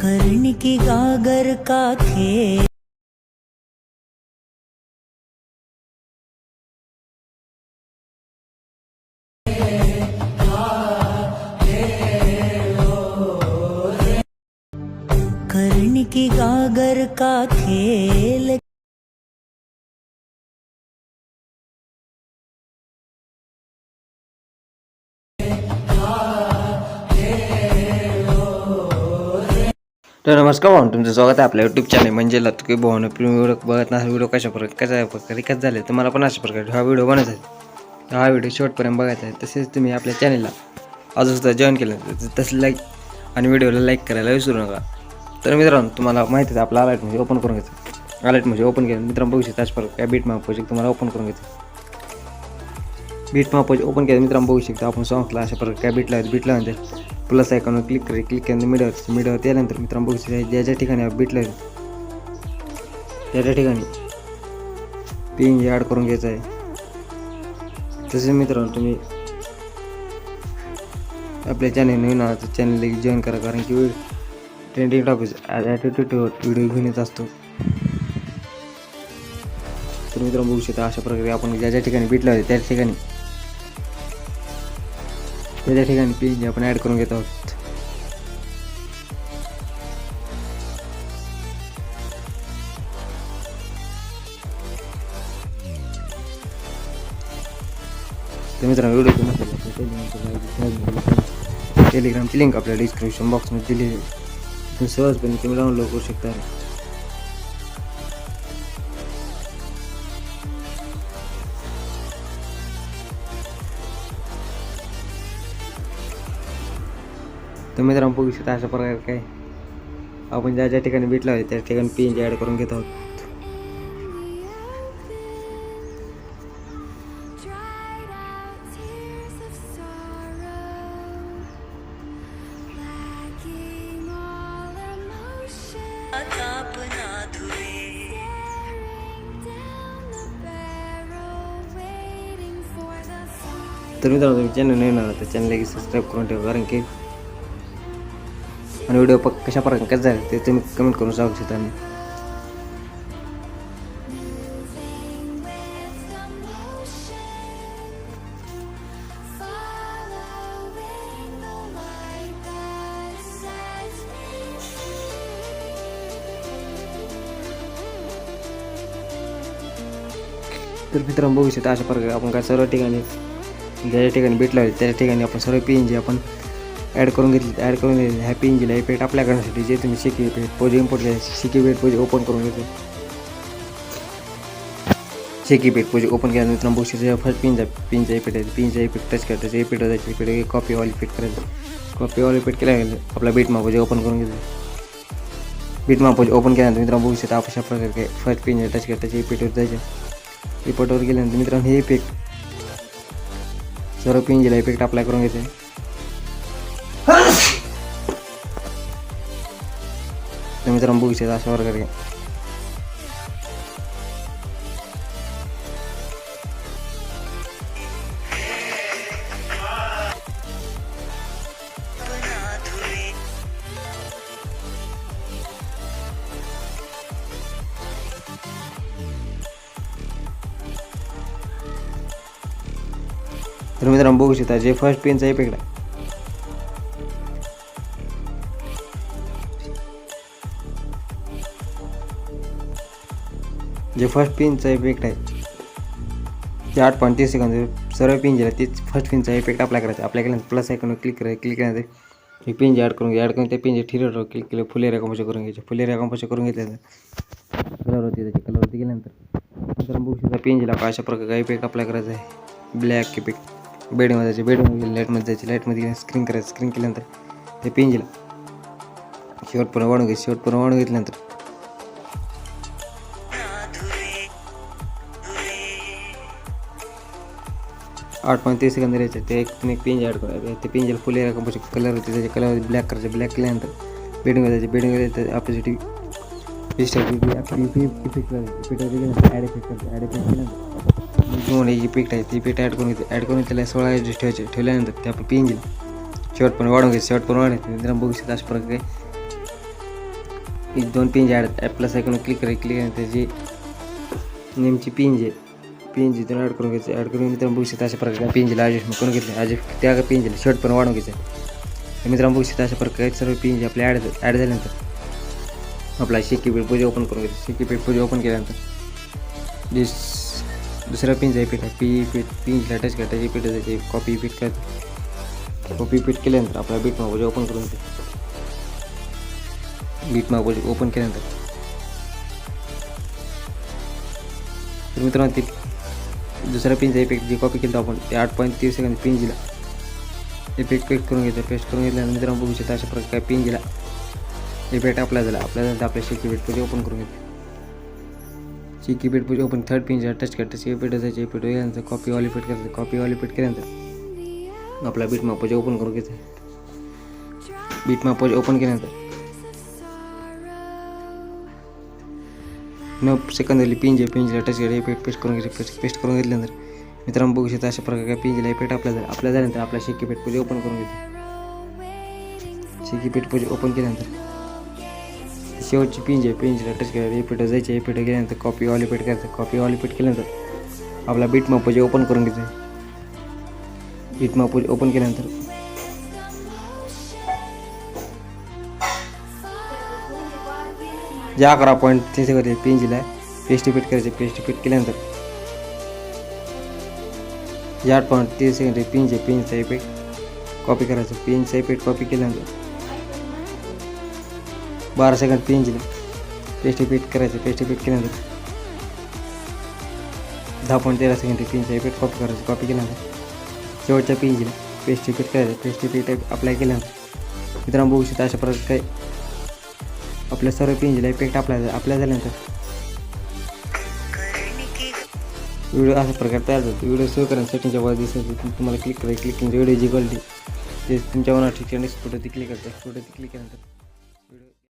कर्ण की गागर का खेल कर्ण की गागर का खेल तर नमस्कार भाऊ तुमचं स्वागत आहे आपल्या यूट्यूब चॅनल म्हणजे लतकी भाऊन व्हिडिओ बघत नाही व्हिडिओ कशा प्रकारे कशा प्रकारे कसं झाले तर मला पण अशा प्रकारे हा व्हिडिओ बनवायचा आहे. हा व्हिडिओ शेवटपर्यंत बघायचा आहे. तसेच तुम्ही आपल्या चॅनलला अजूनसुद्धा जॉईन केलं तर तसं लाईक आणि व्हिडिओला लाईक करायला विसरू नका. तर मित्रांनो तुम्हाला माहिती आहे आपला अलर्ट म्हणजे ओपन करून घ्यायचं. अलर्ट म्हणजे ओपन केलं. मित्रांनो बघू शकता अशा प्रकारे काय बीट माप प्रोजेक्ट तुम्हाला ओपन करून घ्यायचं बीट मॅप ओपन केलं मित्रांनो बघू शकता आपण सॉंगला अशा प्रकारे काय बीट लावायचं बीट लावून प्लस आयकॉनवर क्लिक करेल क्लिक केल्यानंतर मीडियावर मीडियावर त्यानंतर मित्रांनो बघू शकता ज्या ज्या ठिकाणी बीट लावेल त्या त्या ठिकाणी पिन ॲड करून घ्यायचं आहे तसेच मित्रांनो तुम्ही आपल्या चॅनल नवीन आहात तर चॅनल जॉईन करा कारण की ट्रेंडिंग टॉपिक ॲटिट्यूड व्हिडिओ घेऊन येत असतो. तर मित्रांनो बघू शकता अशा प्रकारे आपण ज्या ज्या ठिकाणी भेटला होते त्या ठिकाणी त्या त्या ठिकाणी पेज आपण ॲड करून घेत आहोत तर मित्रांनो व्हिडिओ टेलिग्रामची लिंक आपल्या डिस्क्रिप्शन बॉक्समध्ये दिली आहे. सहजपणे तुम्ही डाउनलोड करू शकता. तर मित्रांनो, बघू अशा प्रकारे काय आपण ज्या ज्या ठिकाणी त्या ठिकाणी पी एन जी ॲड करून घेत आहोत. तर मित्रांनो, तुम्ही चॅनल नाही तर कारण की आणि व्हिडिओ पक कशा प्रकारे कसं झालं ते तुम्ही कमेंट करून सांगू शकता आणि Moving with the motion, following the light that sets me तर मित्रांनो बघू शकता अशा प्रकारे आपण काय सर्व ठिकाणी ज्या ज्या ठिकाणी भेटला आहे त्या ठिकाणी आपण सर्व पी एन जी आपण ॲड करून घेतली ॲड करून घेतली ह्या पी एन जीला इफ़ेक्ट अप्लाय करण्यासाठी जे तुम्ही shaky effect pose import shaky effect pose open करून घेतले शेकी इफ़ेक्ट पोज ओपन केल्यानंतर शकता फ़र्स्ट पिनचा पिनचा इफ़ेक्ट आहे. पिनचा इफ़ेक्ट टच करायचं इफ़ेक्ट जायचं इफ़ेक्ट कॉपी ऑल इफ़ेक्ट करायचं. कॉपी ऑल इफ़ेक्ट केल्या आपला बीट मापोज ओपन करून घेतलं बीट मापोज ओपन केल्यानंतर मित्रांनो बघू शकता अशा प्रकारे फ़र्स्ट पिन टच करता त्याच्या इफेक्टवर जायचं. इफेक्टवर गेल्यानंतर मित्रांनो हे इफ़ेक्ट सर्व पिंजीला इफ़ेक्ट अप्लाय करून घेते तर मित्रांनो बघू शकता अशा प्रकारे तर मित्रांनो बघू शकता जे फ़र्स्ट पेनचा इफ़ेक्ट आहे जे फर्स्ट पिनचा इफेक्ट आहे जे आठ पॉईंट तीस सेकंद सर्व पिन जे तेच फर्स्ट पिनचा इफेक्ट अप्लाय करायचा अप्लाय केल्यानंतर प्लस आयकॉन क्लिक करायचं क्लिक केल्यानंतर एक पिन जे ॲड करून घ्या ॲड करून त्या पिनचे ठिरवर क्लिक केलं फुले रेकॉम्पोज करून घ्यायचे. फुले रेकॉम्पोज करून घेतल्यानंतर कलरवरती त्याच्या कलरवरती गेल्यानंतर नंतर बघू शकता पिंजीला अशा प्रकारे इफेक्ट अप्लाय करायचा आहे. ब्लॅक इफेक्ट बेडमध्ये जायचे बेडमध्ये लाईटमध्ये जायचे लाईटमध्ये स्क्रीन करायचं स्क्रीन केल्यानंतर ते पिंजीला शेवटपूर्ण वाढून घ्यायचं शेवटपूर्ण वाढून घेतल्यानंतर आठ पॉईंट तीस सेकंद द्यायचे ते एक तुम्ही एक पिंज ॲड करायचं ते पिंजला फुले कंपोज म्हणजे कलर होते त्याचे कलर ब्लॅक करायचे. ब्लॅक केल्यानंतर बेडिंग करायचे बेडिंग जायचं आपल्यासाठी आपली इफेक्ट इफेक्ट ॲड इफेक्ट करते. ॲड इफेक्ट केल्यानंतर दोन इफेक्ट आहे ती इफेक्ट ॲड करून घेते. ॲड करून त्याला सोळा ॲडजस्ट ठेवायचे. ठेवल्यानंतर ते आपण पिंजल शेवट पण वाढून घ्यायचं. पण वाढायचं मित्रांनो बघू शकता अशा प्रकारे ही दोन पिंज ॲड प्लस ऐकून क्लिक करा क्लिक करा त्याची नेमची पिंज आहे पिंज इथून ॲड करून घ्यायचं ॲड करून मित्रांनो बघू अशा प्रकारे पिंजला ॲडजस्टमेंट करून घेतले ॲडजस्ट त्या पिंजला शर्ट पण वाढवून घ्यायचं तर मित्रांनो बघू शकता अशा प्रकारे सर्व पिंज आपले ॲड ॲड झाल्यानंतर आपला शेकी पेट पूजा ओपन करून घ्यायचं शेकी पूजा ओपन केल्यानंतर दुसरा पिंज आहे पीठ पी पीठ पिंजला टच करा त्याची पीठ त्याची कॉपी पीठ करायचं कॉपी पीठ केल्यानंतर आपला बीट मागोजी ओपन करून घ्यायचं बीट ओपन केल्यानंतर तर ते दुसरा पिंज इफेक्ट जी कॉपी केलं आपण ते आठ पॉईंट तीस सेकंद पिंजला. इफेक्ट पेस्ट करून घेतो पेस्ट करून घेतल्यानंतर आपण बघू शकता अशा प्रकारे दिला इफेक्ट अप्लाय झाला अप्लाय झाला तर आपल्या शेकी बेट पुढे ओपन करून घेतो शेकी बेट पुढे ओपन थर्ड पिंजला टच करतो शेकी पेट जायचे पेट कॉपी ऑल इफेक्ट करायचं कॉपी ऑल इफेक्ट केल्यानंतर आपला बीट मापाचे ओपन करून घेतो बीट मापाचे ओपन केल्यानंतर न सेकंदली पिंजे पिंजेला टच केलं पेट पेस्ट करून घेतली पेस्ट पेस्ट करून घेतल्यानंतर मित्रांनो बघू शकता अशा प्रकारे पिंजेला पेट आपल्या झालं आपल्या झाल्यानंतर आपला शेकी पेट पूजा ओपन करून घेतो. शेकी पेट पूजा ओपन केल्यानंतर. शेवटची पिंज आहे टच केलं रिपीट जायचे रिपीट गेल्यानंतर कॉपी ऑलिपेट करायचं कॉपी ऑलिपेट केल्यानंतर आपला बीट मापोजे ओपन करून घेतो. बीट मापोजे ओपन केल्यानंतर जे अकरा पॉईंट तीन सेकंद पेंजीला पेस्ट फिट करायचे पेस्ट फिट केल्यानंतर जे आठ पॉईंट तीन सेकंद पिंच आहे पिंचचा इफ़ेक्ट कॉपी करायचं कॉपी पिंचला पेस्ट फिट करायचं पेस्ट फिट केल्यानंतर दहा पॉईंट तेरा सेकंद पिंचचा इफ़ेक्ट कॉपी करायचं कॉपी केल्यानंतर पेस्ट करायचं पेस्ट अप्लाय केल्यानंतर मित्रांनो बघू शकता अशा प्रकारे आपल्या सर्व पिंजला इफेक्ट आपला आपल्या झाल्यानंतर. व्हिडिओ अशा प्रकारे तयार होतो व्हिडिओ सेव्ह करा सेटिंगच्या वर दिसत तुम्हाला क्लिक करा क्लिक व्हिडिओ व्हिडिओची क्वालिटी ते तुमच्या मनात ठिकाणी फोटो ती क्लिक करतात फोटो ती क्लिक केल्यानंतर.